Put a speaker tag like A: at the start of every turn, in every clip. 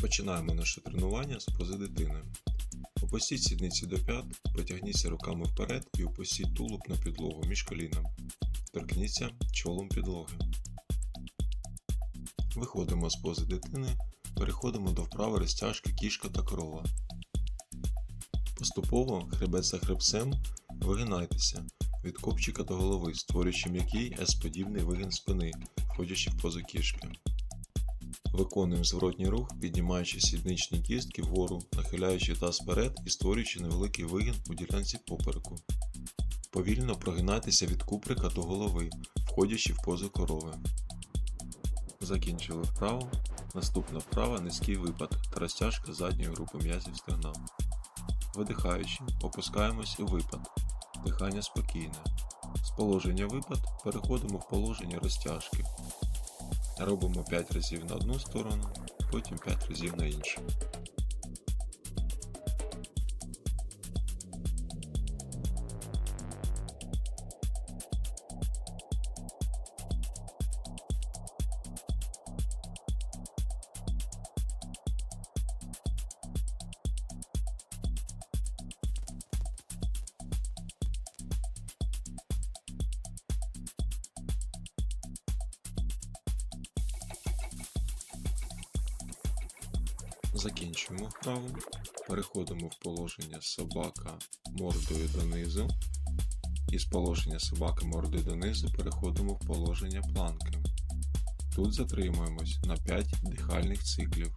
A: Починаємо наше тренування з пози дитини. Опустіть сідниці до п'ят, потягніться руками вперед і опустіть тулуб на підлогу між колінами. Торкніться чолом підлоги. Виходимо з пози дитини, переходимо до вправи розтяжки кішка та корова. Поступово хребет за хребцем вигинайтеся від копчика до голови, створюючи м'який S-подібний вигин спини, входячи в позу кішки. Виконуємо зворотній рух, піднімаючи сідничні кістки вгору, нахиляючи таз вперед і створюючи невеликий вигін у ділянці попереку. Повільно прогинайтеся від куприка до голови, входячи в позу корови. Закінчили вправу. Наступна вправа низький випад та розтяжка задньої групи м'язів стегна. Видихаючи, опускаємось у випад. Дихання спокійне. З положення випад переходимо в положення розтяжки. Робимо 5 разів на одну сторону, потім 5 разів на іншу. Закінчуємо вправу. Переходимо в положення собака мордою донизу. Із положення собаки мордою донизу переходимо в положення планки. Тут затримуємось на 5 дихальних циклів.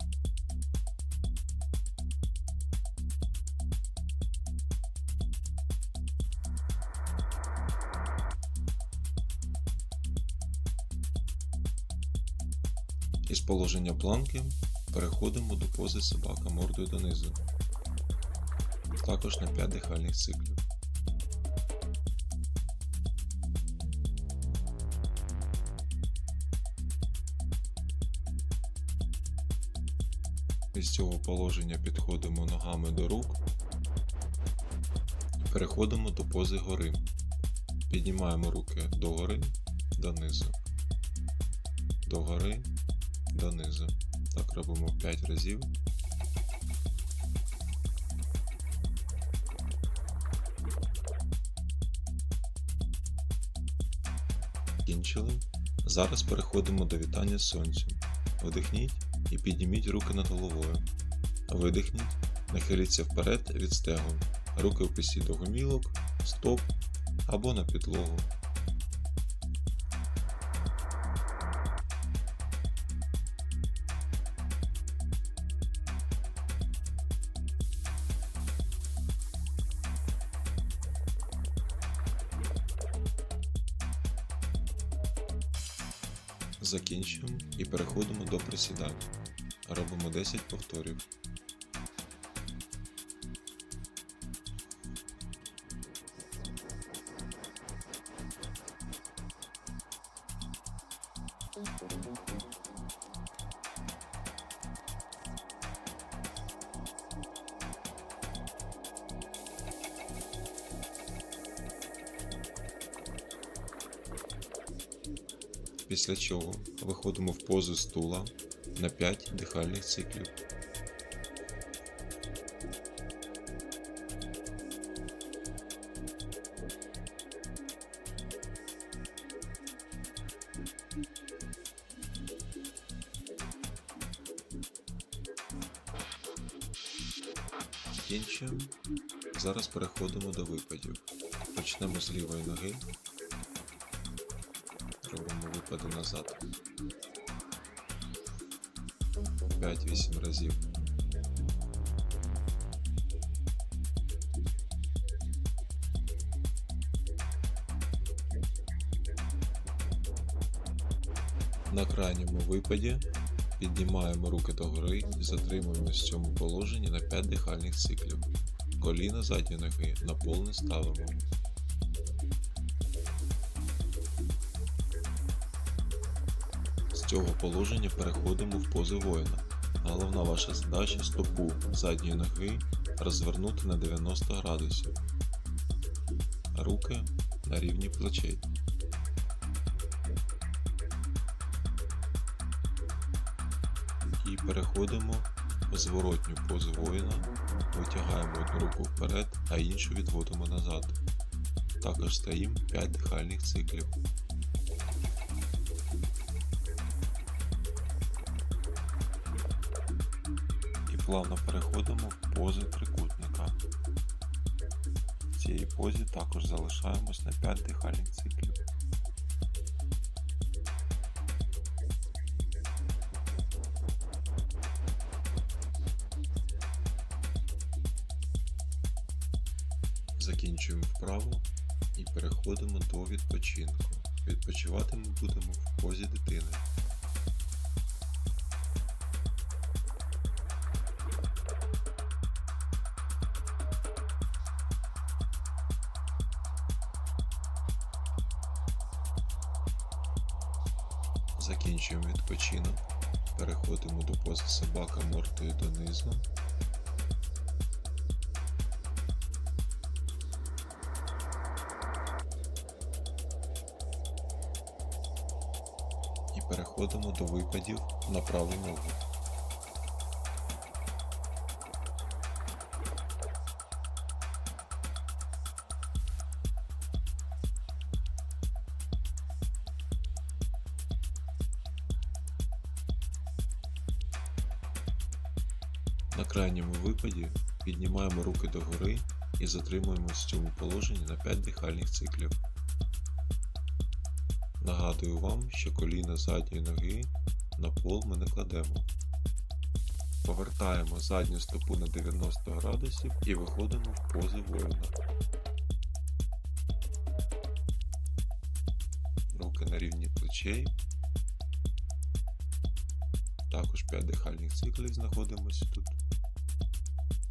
A: Із положення планки переходимо до пози собака мордою донизу. Також на 5 дихальних циклів. Із цього положення підходимо ногами до рук. Переходимо до пози гори. Піднімаємо руки догори, донизу. Догори, донизу. Так робимо 5 разів. Кінчили. Зараз переходимо до вітання з сонцем. Вдихніть і підніміть руки над головою. Видихніть, нахиліться вперед від стегон. Руки опустіть до гомілок, стоп або на підлогу. Закінчуємо і переходимо до присідань. Робимо 10 повторів. Після чого виходимо в позу стула на 5 дихальних циклів. Зараз переходимо до випадів. Почнемо з лівої ноги. Робимо назад. 5-8 разів. На крайньому випаді піднімаємо руки догори і затримуємось в цьому положенні на 5 дихальних циклів. Коліна задньої ноги на пол не ставимо. Цього положення переходимо в пози воїна. Головна ваша задача стопу задньої ноги розвернути на 90 градусів. Руки на рівні плечей. І переходимо в зворотню позу воїна, витягаємо одну руку вперед, а іншу відводимо назад. Також стоїмо 5 дихальних циклів. Плавно переходимо в позу трикутника. В цій позі також залишаємось на 5 дихальних циклів. Закінчуємо вправу і переходимо до відпочинку. Відпочивати ми будемо в позі дитини. Відпочинок. Переходимо до пози собака мордою донизу. І переходимо до випадів на праву ногу. На крайньому випаді піднімаємо руки догори і затримуємось в цьому положенні на 5 дихальних циклів. Нагадую вам, що коліна задньої ноги на пол ми не кладемо. Повертаємо задню стопу на 90 градусів і виходимо в позу воїна. Руки на рівні плечей. Також 5 дихальних циклів знаходимося тут.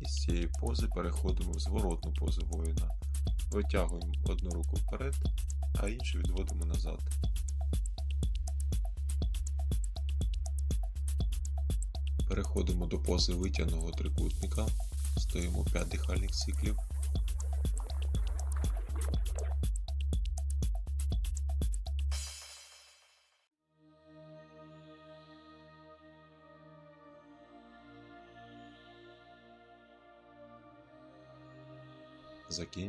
A: І з цієї пози переходимо в зворотну позу воїна. Витягуємо одну руку вперед, а іншу відводимо назад. Переходимо до пози витягного трикутника. Стоїмо 5 дихальних циклів.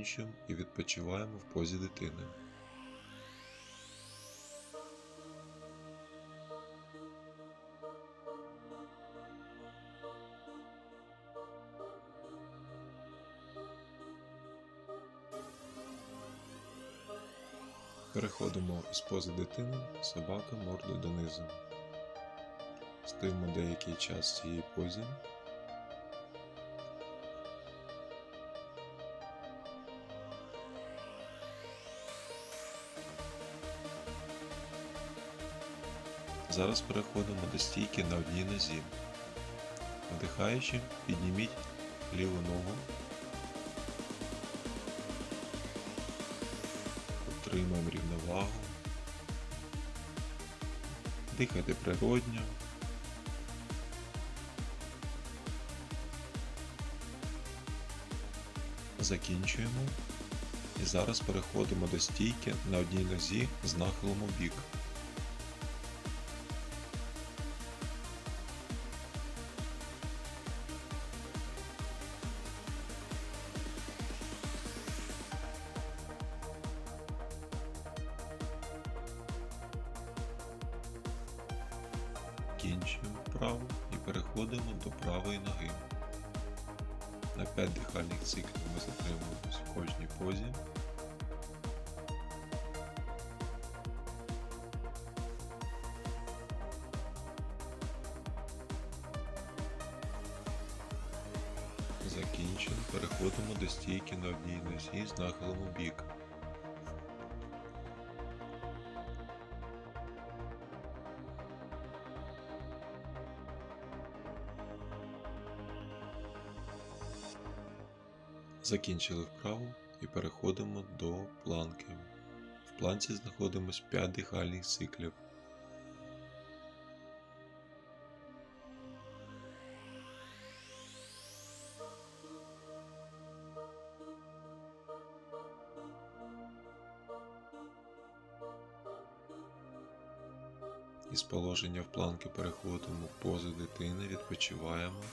A: Закінчуємо і відпочиваємо в позі дитини. Переходимо з пози дитини, собака мордою донизу. Стоїмо деякий час в цій позі. Зараз переходимо до стійки на одній нозі. Вдихаючи, підніміть ліву ногу. Утримуємо рівновагу. Дихайте природньо. Закінчуємо. І зараз переходимо до стійки на одній нозі з нахилом у бік. 5 дихальних циклів ми затримуємось в кожній позі. Закінчено. Переходимо до стійки на одній нозі з нахилом у бік. Закінчили вправу і переходимо до планки. В планці знаходимось 5 дихальних циклів. Із положення в планки переходимо в позу дитини, відпочиваємо.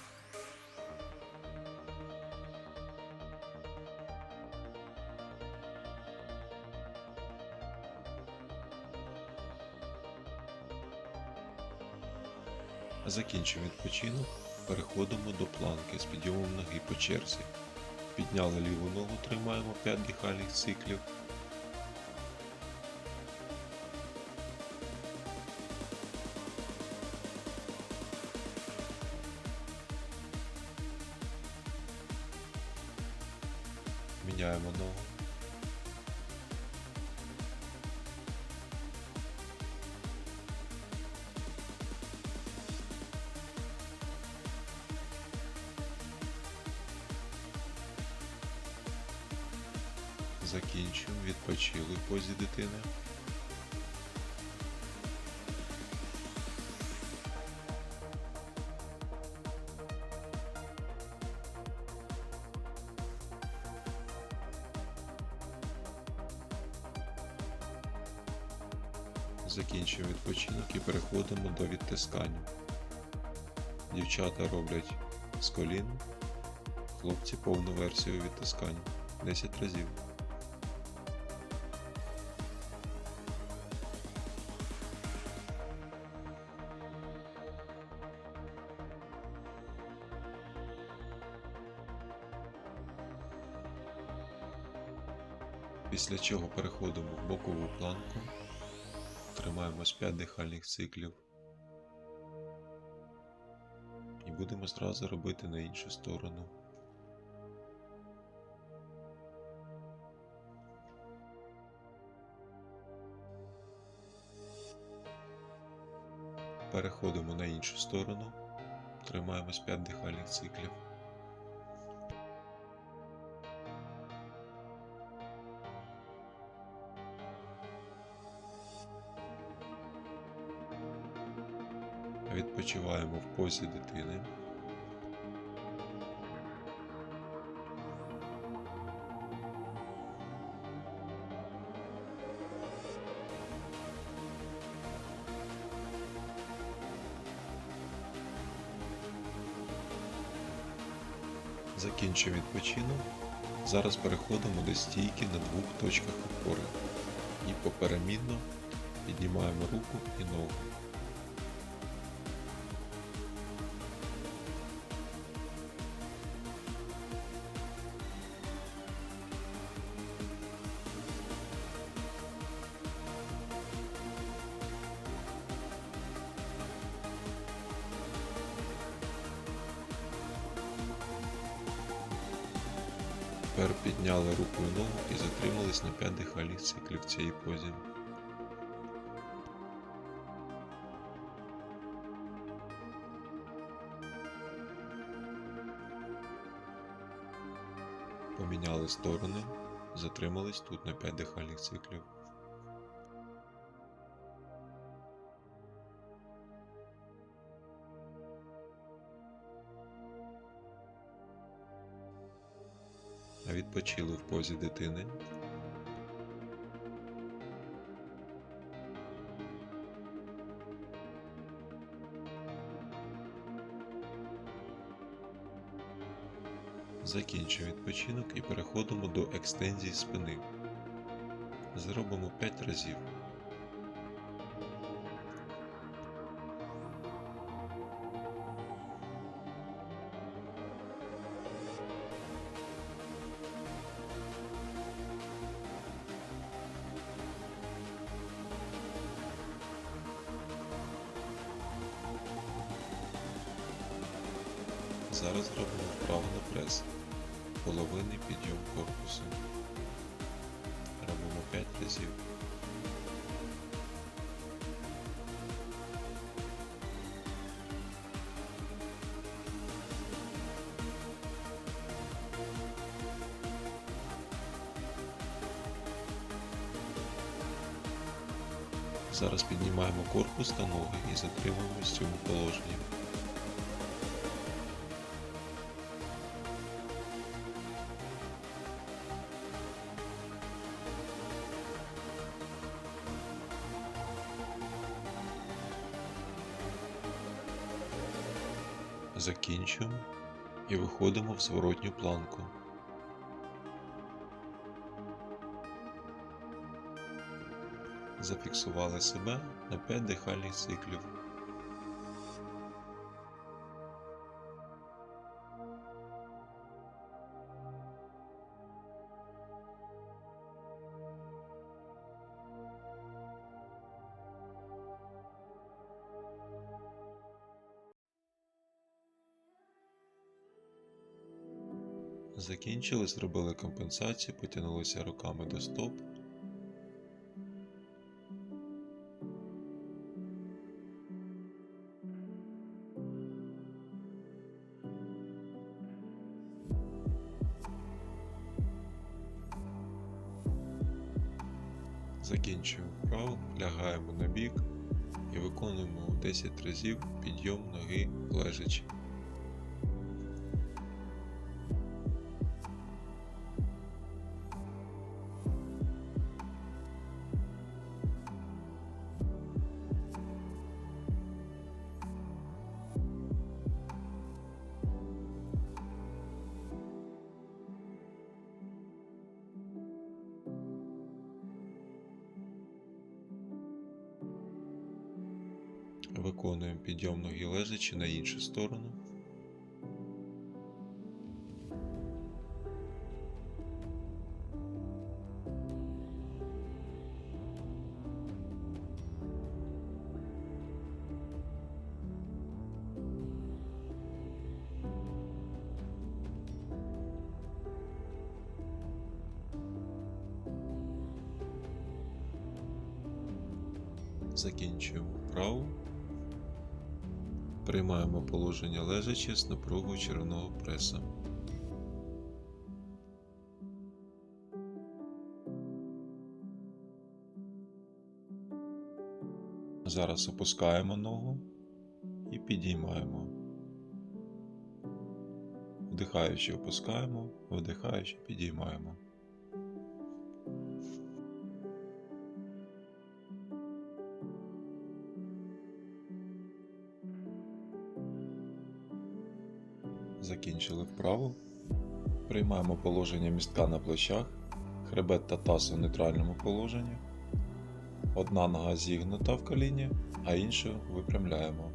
A: Закінчив відпочинок, переходимо до планки з підйомом ноги по черзі. Підняли ліву ногу, тримаємо 5 дихальних циклів. Міняємо ногу. В дитини. Закінчуємо відпочинок і переходимо до відтискання. Дівчата роблять з колін, хлопці повну версію відтискань 10 разів. Чого переходимо в бокову планку, тримаємось 5 дихальних циклів і будемо зразу робити на іншу сторону. Переходимо на іншу сторону, тримаємось 5 дихальних циклів. Відпочиваємо в позі дитини. Закінчив відпочинок. Зараз переходимо до стійки на двох точках опори і поперемінно піднімаємо руку і ногу. Затримались на 5 дихальних циклів в цій позі. Поміняли сторони, затримались тут на 5 дихальних циклів. Відпочили в позі дитини. Закінчив відпочинок і переходимо до екстензії спини. Зробимо 5 разів. Зараз зробимо вправо на прес. Половинний підйом корпусу. Робимо 5 разів. Зараз піднімаємо корпус та ноги і затримуємось в цьому положенні. Закінчуємо і виходимо в зворотню планку. Зафіксували себе на 5 дихальних циклів. Закінчили, зробили компенсацію, потягнулися руками до стоп. Закінчуємо вправу, лягаємо на бік і виконуємо 10 разів підйом ноги лежачи. Підйом ноги лежачи на іншу сторону. Закінчуємо вправу. Приймаємо положення лежачи з напругою червоного преса. Зараз опускаємо ногу і підіймаємо. Вдихаючи опускаємо, видихаючи підіймаємо. Закінчили вправу. Приймаємо положення містка на плечах, хребет та таз у нейтральному положенні. Одна нога зігнута в коліні, а іншу випрямляємо.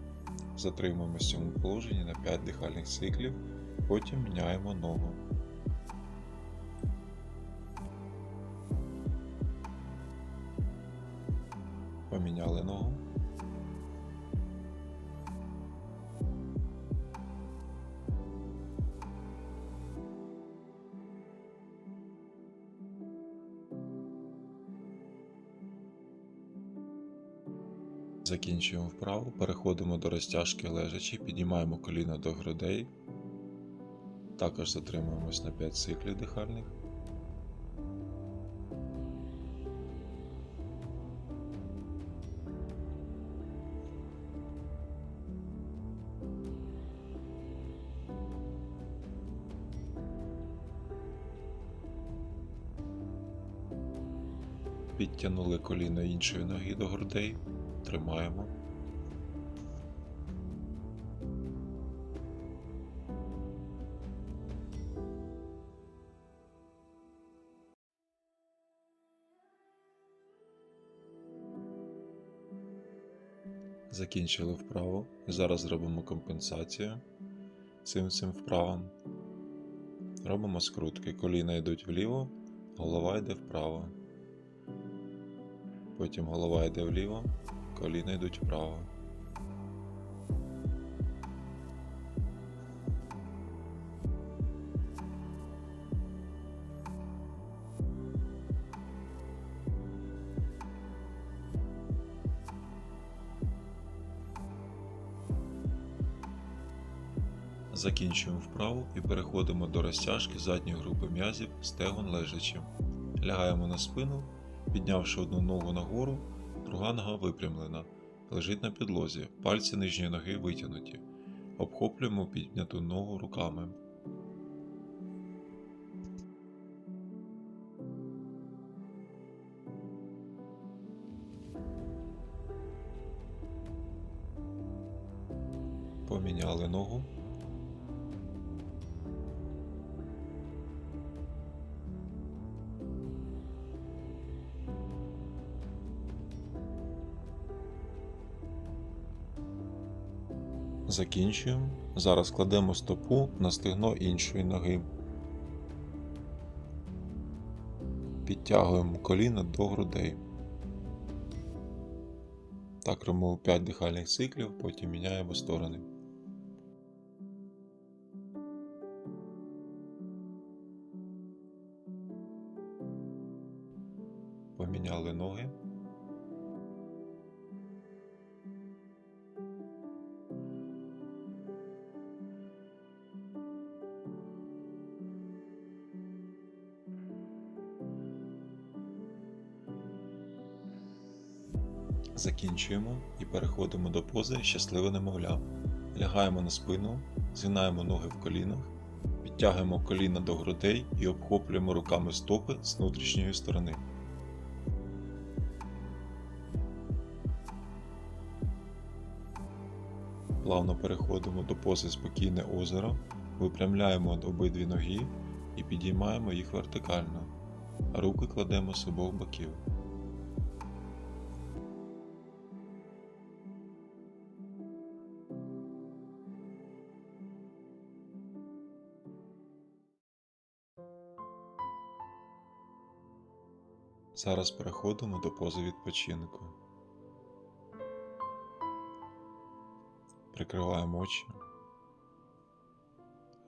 A: Затримуємося в цьому положенні на 5 дихальних циклів, потім міняємо ногу. Закінчуємо вправу, переходимо до розтяжки лежачі, піднімаємо коліна до грудей. Також затримуємось на 5 циклів дихальних. Підтягнули коліно іншої ноги до грудей. Тримаємо. Закінчили вправу. Зараз зробимо компенсацію цим цим вправам. Робимо скрутки. Коліна йдуть вліво, голова йде вправо. Потім голова йде вліво, коліна йдуть вправо. Закінчуємо вправу і переходимо до розтяжки задньої групи м'язів стегон лежачи. Лягаємо на спину, піднявши одну ногу нагору, друга нога випрямлена, лежить на підлозі, пальці нижньої ноги витягнуті. Обхоплюємо підняту ногу руками. Поміняли ногу. Закінчуємо. Зараз кладемо стопу на стегно іншої ноги. Підтягуємо коліна до грудей. Так робимо 5 дихальних циклів, потім міняємо сторони. Закінчуємо і переходимо до пози щасливе немовля. Лягаємо на спину, згинаємо ноги в колінах, підтягуємо коліна до грудей і обхоплюємо руками стопи з внутрішньої сторони. Плавно переходимо до пози спокійне озеро, випрямляємо обидві ноги і підіймаємо їх вертикально. Руки кладемо з обох боків. Зараз переходимо до пози відпочинку. Прикриваємо очі,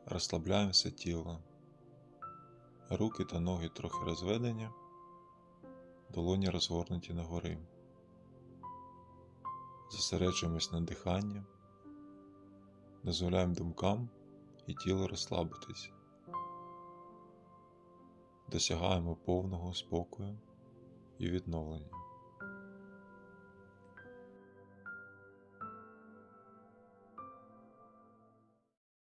A: розслабляємо все тіло, руки та ноги трохи розведені, долоні розгорнуті нагори. Зосереджуємось на диханні, дозволяємо думкам і тілу розслабитись. Досягаємо повного спокою і відновлення.